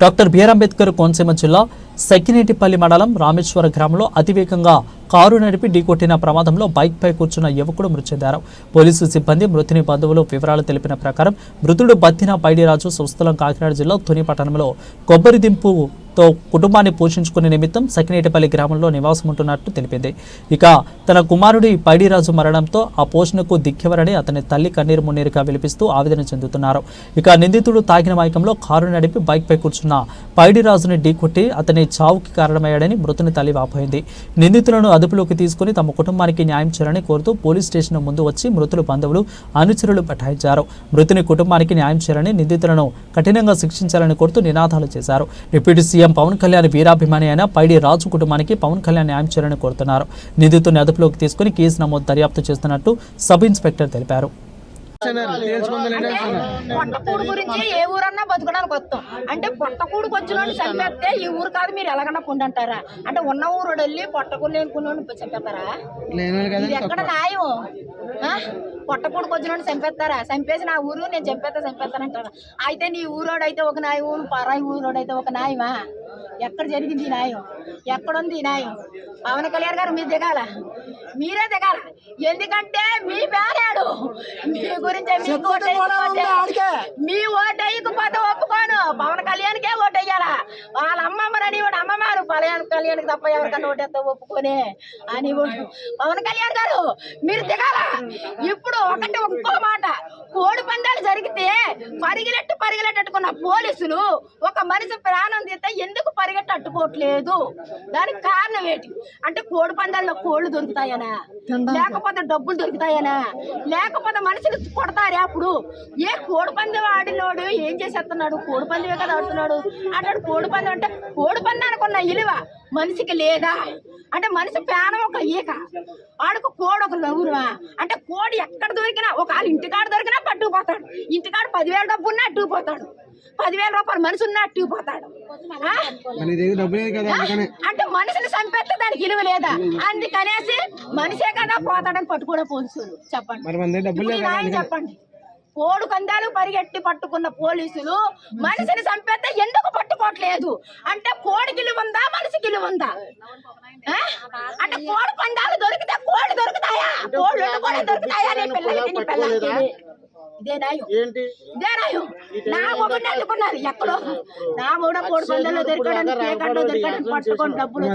Doctor BR Ambedkar Konaseema జిల్లా సకినేటిపల్లి మండలం రామేశ్వర గ్రామంలో అతివేగంగా కారు నడిపి ఢీకొట్టిన ప్రమాదంలో బైక్పై కూర్చున్న యువకుడు మృతి చెందారు. పోలీసు సిబ్బంది మృతిని బంధువులు వివరాలు తెలిపిన ప్రకారం మృతుడు బత్తిన పైడిరాజు సుస్థలం కాకినాడ జిల్లా తుని పట్టణంలో కొబ్బరి తో కుటుంబాన్ని పోషించుకునే నిమిత్తం సకినేటిపల్లి గ్రామంలో నివాసం ఉంటున్నట్టు తెలిపింది. ఇక తన కుమారుడి పైడిరాజు మరణంతో ఆ పోషణకు దిక్కెవరని అతని తల్లి కన్నీరు మున్నీరుగా విలిపిస్తూ ఆవేదన చెందుతున్నారు. ఇక నిందితుడు తాగిన మైకంలో కారు నడిపి బైక్పై కూర్చున్న పైడిరాజుని ఢీకొట్టి అతని చావుకి కారణమయ్యాడని మృతుని తల్లి వాపోయింది. నిందితులను అదుపులోకి తీసుకుని తమ కుటుంబానికి న్యాయం చేయాలని కోరుతూ పోలీస్ స్టేషన్ ముందు వచ్చి మృతుల బంధువులు అనుచరులు పఠాయించారు మృతుని కుటుంబానికి న్యాయం చేయాలని నిందితులను కఠినంగా శిక్షించాలని కోరుతూ నినాదాలు చేశారు. డిప్యూటీ సీఎం పవన్ కళ్యాణ్ వీరాభిమాని అయిన పైడి రాజు కుటుంబానికి పవన్ కళ్యాణ్ న్యాయం చేయాలని కోరుతున్నారు. నిందితుని అదుపులోకి తీసుకుని కేసు నమోదు దర్యాప్తు చేస్తున్నట్టు సబ్ ఇన్స్పెక్టర్ తెలిపారు. పొట్టకూడు గురించి ఏ ఊరన్నా బతకడానికి వస్తాం. అంటే పొట్టకూడుకు వచ్చిన వాడిని చంపేస్తే ఈ ఊరు కాదు మీరు ఎలాగన్నా పొండి అంటారా అంటే ఉన్న ఊరు వెళ్ళి పొట్టకూడు లేనుకున్న చంపేస్తారా? ఎక్కడ న్యాయం ఆ? పొట్టకూడుకు వచ్చిన వాడిని చంపేస్తారా? చంపేసి నా ఊరు నేను చంపేస్తా చంపేస్తానంటారా అయితే నీ ఊరోడు అయితే ఒక న్యాయం పరాయి ఊరోడు అయితే ఒక న్యాయమా ఎక్కడ జరిగింది ఈ న్యాయం? ఎక్కడుంది ఈ న్యాయం? పవన్ కళ్యాణ్ గారు మీరు దిగాల? మీరే దిగాల? ఎందుకంటే మీ పేరాడు మీ గురించి మీ ఓటు వేయకపోతే పవన్ కళ్యాణ్ తప్ప ఎవరికన్నా ఓటేస్తే ఒప్పుకొని అని. పవన్ కళ్యాణ్ గారు మీరు దిగాల. ఇప్పుడు ఒకటి ఇంకో మాట కోడి పందాలు జరిగితే పరిగెలెట్టు పరిగెలెట్టుకున్న పోలీసులు ఒక మనిషి ప్రాణం తీస్తే ఎందుకు పరిగెట్టట్టుకోవట్లేదు దానికి కారణం ఏంటి? అంటే కోడి పందాల్లో కోళ్ళు దొరుకుతాయనా? లేకపోతే డబ్బులు దొరుకుతాయనా? లేకపోతే మనుషులు కొడతారే అప్పుడు? ఏ కోడి పందెం ఆడినోడు ఏం చేసేస్తున్నాడు? కోడి పందెమే కదా ఆడుతున్నాడు. అంటాడు కోడి పందెం అంటే కోడి పందానికి ఉన్న విలువ మనిషికి లేదా? అంటే మనిషి ప్రాణం ఒక ఈక. ఆడుకు కోడి ఒక నవ్వురువా? అంటే కోడి ఎక్కడ దొరికినా ఒక వాళ్ళ ఇంటికాడ దొరికినా పట్టుకుపోతాడు. ఇంటికాడ పదివేల డబ్బు ఉన్నా అట్టుకుపోతాడు. పదివేల రూపాయలు మనిషి ఉన్నా అట్టుకుపోతాడు. అంటే మనిషిని చంపేస్తే దానికి విలువ లేదా? అందుకనేసి మనిషే కదా పోతాడని పట్టుకోవడం పోలీసులు. చెప్పండి. చెప్పండి. కోడు కందాలు పరిగెట్టి పట్టుకున్న పోలీసులు మనిషిని చంపేస్తే ఎందుకు పట్టుకోవట్లేదు? అంటే కోడి గిలువ ఉందా మనిషి గిలువ ఉందా? అంటే కోడి పందాలు దొరికితే కోడి దొరుకుతాయా? కోళ్ళు కూడా దొరుకుతాయా నీ పిల్లలకి నీ పిల్లలకి? నా మొగుడిని అడ్డుకున్నారు ఎక్కడో. నా మొగుడ కోడి పందాల్లో దొరికాడని దొరికాడని పట్టుకొని డబ్బులు